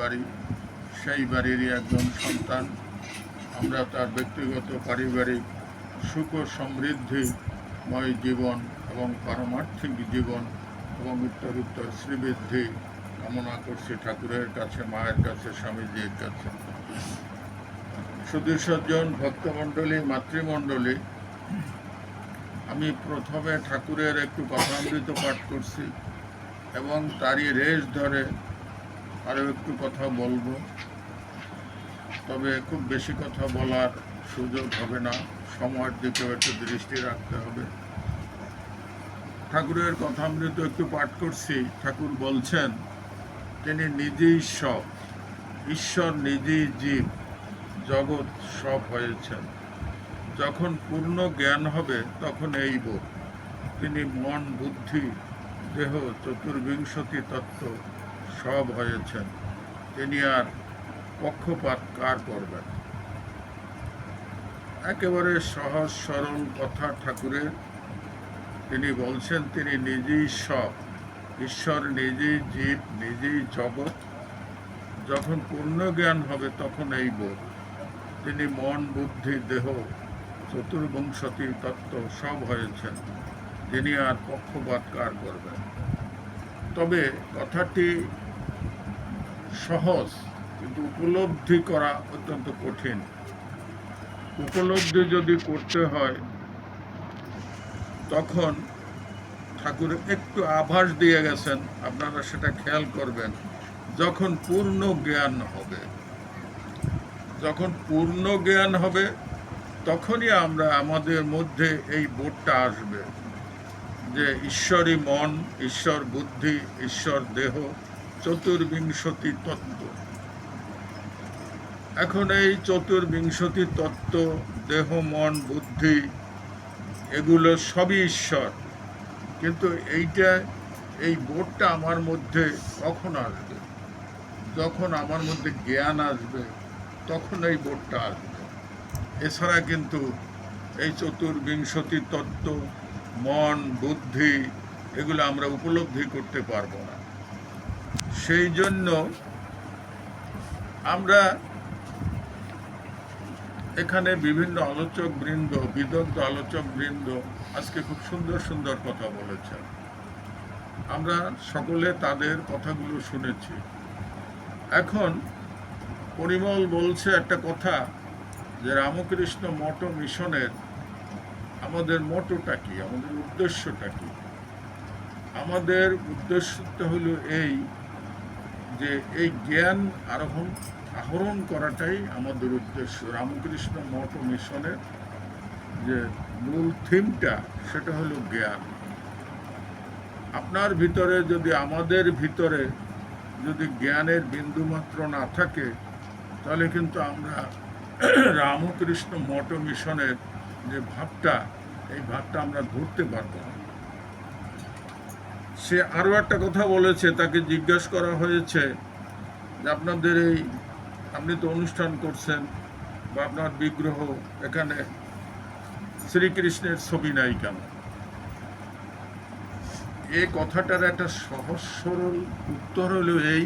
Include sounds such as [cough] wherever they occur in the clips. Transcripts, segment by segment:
বাড়ি, সেই বাড়িরই একজন সন্তান। আমরা তার ব্যক্তিগত পারিবারিক সুখ সমৃদ্ধিময় জীবন এবং পারমার্থিক জীবন এবং উত্তর উত্তরোত্তর শ্রীবৃদ্ধি কামনা করছি ঠাকুরের কাছে, মায়ের কাছে, স্বামীজির কাছে। শুধু সজ্জন ভক্তমণ্ডলী, মাতৃমণ্ডলী, আমি প্রথমে ঠাকুরের একটু কথামৃত পাঠ করছি এবং তারই রেশ ধরে আরও একটু কথা বলব। তবে খুব বেশি কথা বলার সুযোগ হবে না। সময়ের দিকেও একটু দৃষ্টি রাখতে হবে। ঠাকুরের কথামৃত একটু পাঠ করছি। ঠাকুর বলছেন, তিনি নিজেই সব। ঈশ্বর নিজেই জীব। জগৎ সব হয়েছেন। যখন পূর্ণ জ্ঞান হবে, তখন এই বোধ। তিনি মন, বুদ্ধি, দেহ, চতুর্বিংশতি তত্ত্ব সব হয়েছেন। তিনি আর পক্ষপাত কার করবেন? একেবারে সহজ সরল কথা ঠাকুরের। তিনি বলছেন, তিনি নিজেই সব। ঈশ্বর নিজেই জীব, নিজেই জগৎ। যখন পূর্ণ জ্ঞান হবে, তখন এই বোধ। তিনি মন, বুদ্ধি, দেহ, চতুর্বংশতি, তত্ত্ব সব হয়েছেন। তিনি আর পক্ষপাত কার করবেন? তবে কথাটি সহজ, কিন্তু উপলব্ধি করা অত্যন্ত কঠিন। উপলব্ধি যদি করতে হয়, তখন ঠাকুর একটু আভাস দিয়ে গেছেন, আপনারা সেটা খেয়াল করবেন। যখন পূর্ণ জ্ঞান হবে, যখন পূর্ণ জ্ঞান হবে, তখনই আমরা আমাদের মধ্যে এই বোধটা আসবে যে ঈশ্বরই মন, ঈশ্বর বুদ্ধি, ঈশ্বর দেহ চতুর্বিংশতি তত্ত্ব। এখন এই চতুর্বিংশতি তত্ত্ব, দেহ, মন, বুদ্ধি, এগুলো সবই ঈশ্বর। কিন্তু এইটা, এই বোধটা আমার মধ্যে কখন আসবে? যখন আমার মধ্যে জ্ঞান আসবে, তখন এই বোধটা আসবে। এছাড়া কিন্তু এই চতুর্বিংশতি তত্ত্ব, মন, বুদ্ধি, এগুলো আমরা উপলব্ধি করতে পারব না। সেই জন্য আমরা এখানে বিভিন্ন আলোচক বৃন্দ, বিদগ্ধ আলোচক বৃন্দ আজকে খুব সুন্দর সুন্দর কথা বলেছেন। আমরা সকলে তাদের কথাগুলো শুনেছি। এখন পরিমল বলছে একটা কথা যে রামকৃষ্ণ মঠ মিশনের আমাদের মোটোটা কি? আমাদের উদ্দেশ্যটা কি? আমাদের উদ্দেশ্যটা হলো এই যে এই জ্ঞান আরোহণ, আহরণ করাটাই আমাদের উদ্দেশ্য। রামকৃষ্ণ মঠ মিশনের যে মূল থিমটা, সেটা হলো জ্ঞান। আপনার ভিতরে যদি, আমাদের ভিতরে যদি জ্ঞানের বিন্দুমাত্র না থাকে, তাহলে কিন্তু আমরা [clears throat] রামকৃষ্ণ মঠ মিশনের যে ভাবটা, এই ভাবটা আমরা ধরতে পারব না। সে আরও একটা কথা বলেছে, তাকে জিজ্ঞেস করা হয়েছে যে আপনাদের এই, আপনি তো অনুষ্ঠান করছেন বা আপনার বিগ্রহ এখানে শ্রীকৃষ্ণের ছবি নাই কেন? এই কথাটার একটা সহজ সরল উত্তর হলো এই,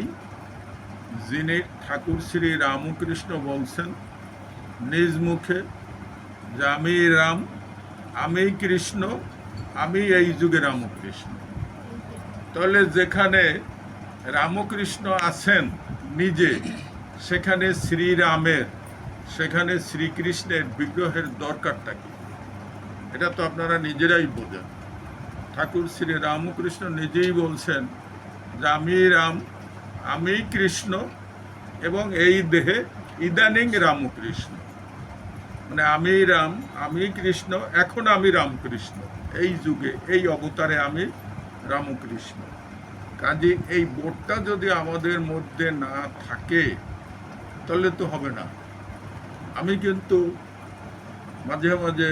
যিনি ঠাকুর শ্রী রামকৃষ্ণ বলছেন, নিজ মুখে যে আমি রাম, আমি কৃষ্ণ, আমি এই যুগে রামকৃষ্ণ। তাহলে যেখানে রামকৃষ্ণ আছেন নিজে, সেখানে শ্রীরামের, সেখানে শ্রীকৃষ্ণের বিগ্রহের দরকারটা কি? এটা তো আপনারা নিজেরাই বোঝেন। ঠাকুর শ্রী রামকৃষ্ণ নিজেই বলছেন যে, আমি রাম, আমি কৃষ্ণ এবং এই দেহে ইদানিং রামকৃষ্ণ। মানে আমি রাম, আমি কৃষ্ণ, এখন আমি রামকৃষ্ণ। এই যুগে, এই অবতারে আমি রামকৃষ্ণ। কাজে এই বোধটা যদি আমাদের মধ্যে না থাকে, তাহলে তো হবে না। আমি কিন্তু মাঝে মাঝে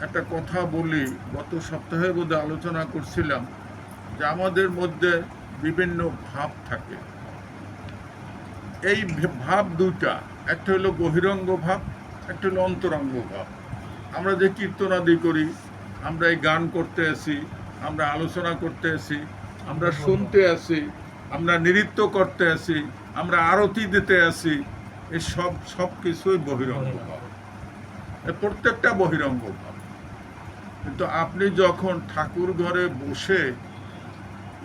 একটা কথা বলি, গত সপ্তাহে বোধহয় আলোচনা করছিলাম যে আমাদের মধ্যে বিভিন্ন ভাব থাকে। এই ভাব দুটা একটা হলো বহিরঙ্গ ভাব, একটা হলো অন্তরঙ্গ ভাব। আমরা যে কীর্তনাদি করি, আমরা এই গান করতে আসি আমরা আলোচনা করতে আসি আমরা শুনতে আসি আমরা নৃত্য করতে আসি আমরা আরতি দিতে আসি এই সব সব কিছুই বহিরঙ্গ ভাব। এ প্রত্যেকটা বহিরঙ্গ ভাব। কিন্তু আপনি যখন ঠাকুর ঘরে বসে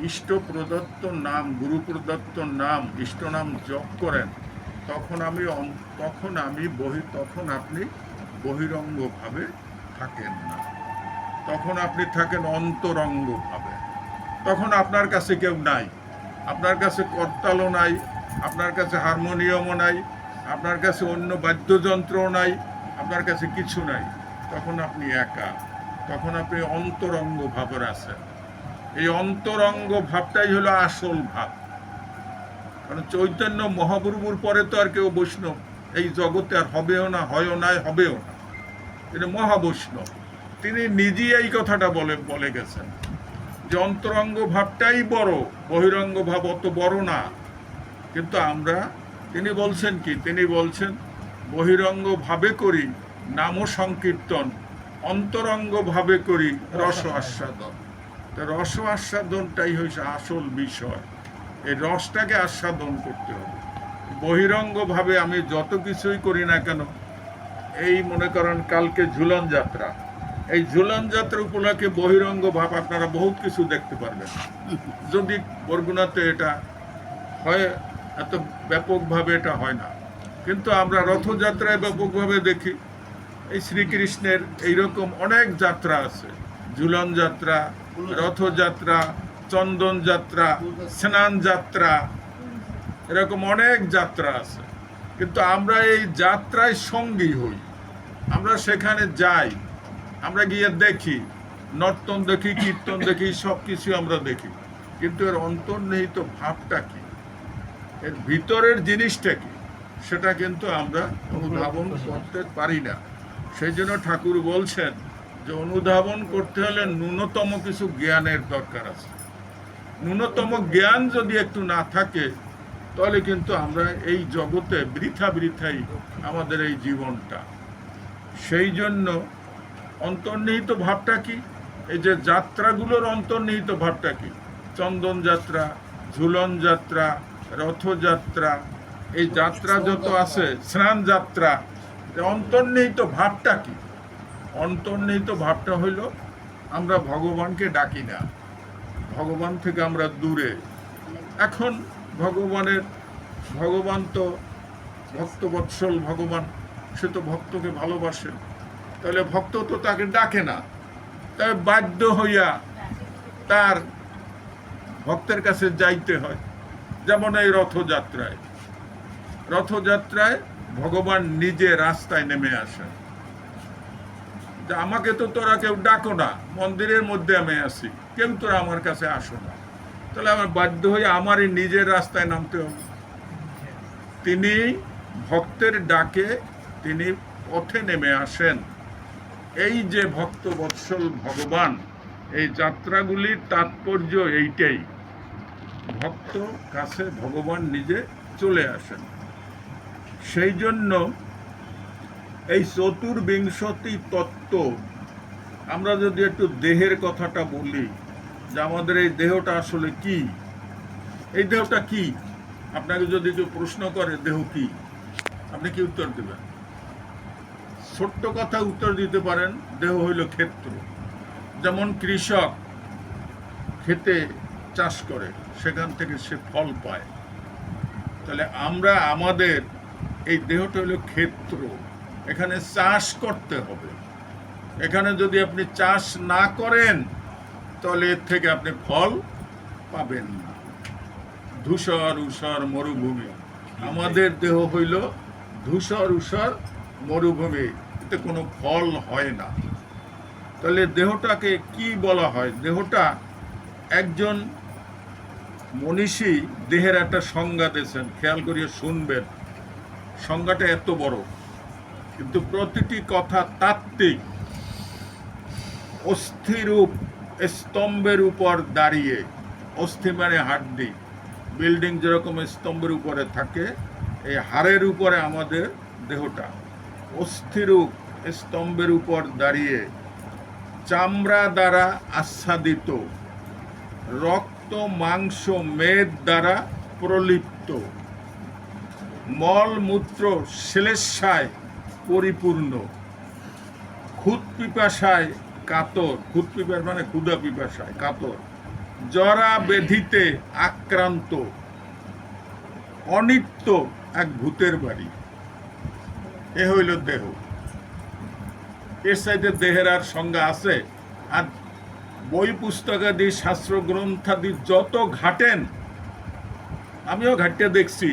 ইষ্ট প্রদত্ত নাম গুরু প্রদত্ত নাম ইষ্ট নাম জপ করেন তখন আমি তখন আমি বহি তখন আপনি বহিরঙ্গভাবে থাকেন না। তখন আপনি থাকেন অন্তরঙ্গ ভাবে। তখন আপনার কাছে কেউ নাই। আপনার কাছে করতালও নাই, আপনার কাছে হারমোনিয়ামও নাই, আপনার কাছে অন্য বাদ্যযন্ত্রও নাই, আপনার কাছে কিছু নাই। তখন আপনি একা, তখন আপনি অন্তরঙ্গ ভাবের আছেন। এই অন্তরঙ্গ ভাবটাই হলো আসল ভাব। কারণ চৈতন্য মহাপ্রভুর পরে তো আর কেউ বৈষ্ণব, এই জগতে আর হবেও না, হয়ও নাই, হবেও না। এটা মহাবৈষ্ণব। তিনি নিজেই এই কথাটা বলে বলে গেছেন। যে অন্তরঙ্গ ভাবটাই বড়, বহিরঙ্গ ভাব অত বড় না। কিন্তু আমরা, তিনি বলছেন কি? তিনি বলছেন, বহিরঙ্গ ভাবে করি নাম সংকীর্তন, অন্তরঙ্গ ভাবে করি রস আস্বাদন। তো রস আস্বাদনটাই হয়েছে আসল বিষয়। এই রসটাকে আস্বাদন করতে হবে। বহিরঙ্গ ভাবে আমি যত কিছুই করি না কেন, এই মনে করেন কালকে ঝুলন যাত্রা। এই ঝুলন যাত্রা উপলক্ষে বহিরঙ্গ ভাব আপনারা বহুত কিছু দেখতে পারবেন। যদি বরগুনাতে এটা হয়, এত ব্যাপকভাবে এটা হয় না। কিন্তু আমরা রথযাত্রায় ব্যাপকভাবে দেখি, এই শ্রীকৃষ্ণের এইরকম অনেক যাত্রা আছে। ঝুলন যাত্রা, রথযাত্রা, চন্দন যাত্রা, স্নান যাত্রা, এরকম অনেক যাত্রা আছে। কিন্তু আমরা এই যাত্রায় সঙ্গী হই। আমরা সেখানে যাই। আমরা গিয়ে দেখি, নর্তন দেখি, কীর্তন দেখি, সব কিছু আমরা দেখি। কিন্তু এর অন্তর্নিহিত ভাবটা কি? এর ভিতরের জিনিসটা কি? সেটা কিন্তু আমরা অনুধাবন করতে পারি না। সেই জন্য ঠাকুর বলছেন যে অনুধাবন করতে হলে ন্যূনতম কিছু জ্ঞানের দরকার আছে। ন্যূনতম জ্ঞান যদি একটু না থাকে, তাহলে কিন্তু আমরা এই জগতে বৃথা বৃথাই আমাদের এই জীবনটা। সেই জন্য অন্তর্নিহিত ভাবটা কি? এই যে যাত্রাগুলোর অন্তর্নিহিত ভাবটা কি? চন্দন যাত্রা, ঝুলন যাত্রা, রথযাত্রা, এই যাত্রা যত আছে, স্নান যাত্রা অন্তর্নিহিত ভাবটা কি? অন্তর্নিহিত ভাবটা হইল, আমরা ভগবানকে ডাকি না। ভগবান থেকে আমরা দূরে। এখন ভগবানের, ভগবান তো ভক্তবৎসল ভগবান, সে তো ভক্তকে ভালোবাসে। তাহলে ভক্ত তো তাকে ডাকে না। তাই বাধ্য হইয়া তার ভক্তের কাছে যাইতে হয়। যেমন এই রথযাত্রায়। রথযাত্রায় ভগবান নিজে রাস্তায় নেমে আসেন। যে আমাকে তো তোরা কেউ ডাকো না, মন্দিরের মধ্যে আমি আছি। কেউ তোরা আমার কাছে আসো না। তাহলে আমার বাধ্য হয়ে আমারই নিজের রাস্তায় নামতে হবে। তিনি ভক্তের ডাকে তিনি পথে নেমে আসেন। এই যে ভক্ত বৎসল ভগবান, এই যাত্রাগুলির তাৎপর্য এইটাই। ভক্ত কাছে ভগবান নিজে চলে আসেন। সেই জন্য এই চতুর্বিংশতি তত্ত্ব, আমরা যদি একটু দেহের কথাটা বলি, যে আমাদের এই দেহটা আসলে কি? এই দেহটা কি? আপনাকে যদি কেউ প্রশ্ন করে, দেহ কি? আপনি কি উত্তর দেবেন? ছোট্ট কথা উত্তর দিতে পারেন, দেহ হইল ক্ষেত্র। যেমন কৃষক খেতে চাষ করে, সেখান থেকে সে ফল পায়। তাহলে আমরা, আমাদের এই দেহটা হলো ক্ষেত্র। এখানে চাষ করতে হবে। এখানে যদি আপনি চাষ না করেন, তাহলে এর থেকে আপনি ফল পাবেন না। ধূসর, উষর, মরুভূমি। আমাদের দেহ হইল ধূসর, উষর, মরুভূমি। এতে কোনো ফল হয় না। তাহলে দেহটাকে কি বলা হয়? দেহটা একজন মনীষী দেহের একটা সংজ্ঞা দিয়েছেন। খেয়াল করিয়ে শুনবেন। সংজ্ঞাটা এত বড়। কিন্তু প্রতিটি কথা তাত্ত্বিক, অস্থিরূপ, স্তম্ভের উপর দাঁড়িয়ে, অস্থি মানে হাড্ডি। বিল্ডিং যেরকম স্তম্ভের উপরে থাকে, এই হাড়ের উপরে আমাদের দেহটা। অস্থিরূপ স্তম্ভের উপর দাঁড়িয়ে চামড়া দ্বারা আচ্ছাদিত, রক্ত, মাংস, মেদ দ্বারা প্রলিপ্ত। মলমূত্র শ্লেষায় পরিপূর্ণ। খুদ পিপাসায় কাতর। খুদ পিপাস মানে ক্ষুদা পিপাসায় কাতর। জরা বেধিতে আক্রান্ত। অনিত্য এক ভূতের বাড়ি। এ হইল দেহ। এর সাইডে দেহের আর সংজ্ঞা আছে। আর বই পুস্তকাদি, শাস্ত্র গ্রন্থাদি যত ঘাটেন, আমিও ঘাটতে দেখছি,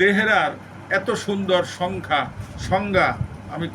দেহের আর এত সুন্দর সংখ্যা, সংজ্ঞা